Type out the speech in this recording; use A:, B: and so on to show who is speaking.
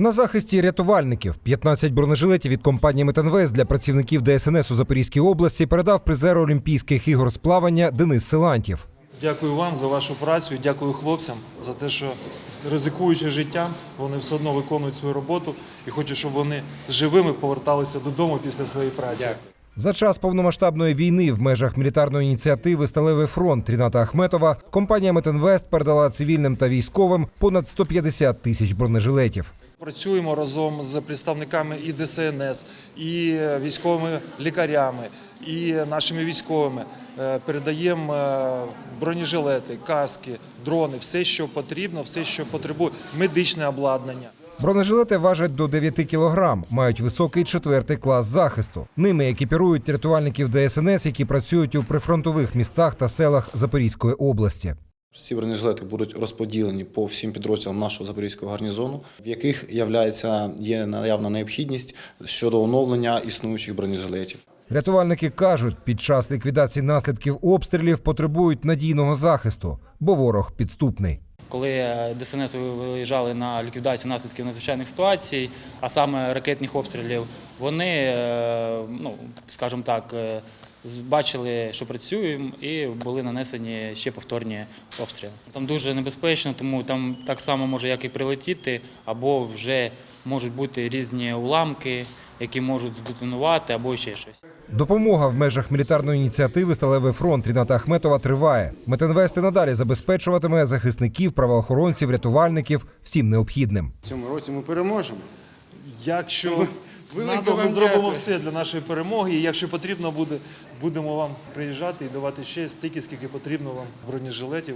A: На захисті рятувальників 15 бронежилетів від компанії Метанвест для працівників ДСНС у Запорізькій області передав призер Олімпійських ігор з плавання Денис Силантів.
B: Дякую вам за вашу працю, і дякую хлопцям за те, що ризикуючи життям, вони все одно виконують свою роботу і хочу, щоб вони живими поверталися додому після своєї праці.
A: За час повномасштабної війни в межах мілітарної ініціативи Сталевий фронт Ріната Ахметова компанія Метинвест передала цивільним та військовим понад 150 тисяч бронежилетів.
B: Працюємо разом з представниками і ДСНС, і військовими лікарями, і нашими військовими. Е, Передаємо е, бронежилети, каски, дрони, все, що потрібно, все, що потребує, медичне обладнання.
A: Бронежилети важать до 9 кілограм, мають високий четвертий клас захисту. Ними екіпірують рятувальників ДСНС, які працюють у прифронтових містах та селах Запорізької області.
C: Ці бронежилети будуть розподілені по всім підрозділам нашого запорізького гарнізону, в яких являється, є наявна необхідність щодо оновлення існуючих бронежилетів.
A: Рятувальники кажуть, під час ліквідації наслідків обстрілів потребують надійного захисту, бо ворог підступний.
D: Коли е, ДСНС виїжджали на ліквідацію наслідків надзвичайних ситуацій, а саме ракетних обстрілів, вони, е, ну скажімо так, е, бачили, що працюємо, і були нанесені ще повторні обстріли. Там дуже небезпечно, тому там так само може як і прилетіти, або вже можуть бути різні уламки, які можуть здетонувати, або ще щось.
A: Допомога в межах мілітарної ініціативи Сталевий фронт Ріната Ахметова триває. Метинвест і надалі забезпечуватиме захисників, правоохоронців, рятувальників всім необхідним.
E: В цьому році ми переможемо.
B: Якщо
E: велике
B: ми зробимо все для нашої перемоги. І якщо потрібно буде, будемо вам приїжджати і давати ще стільки, скільки потрібно вам бронежилетів.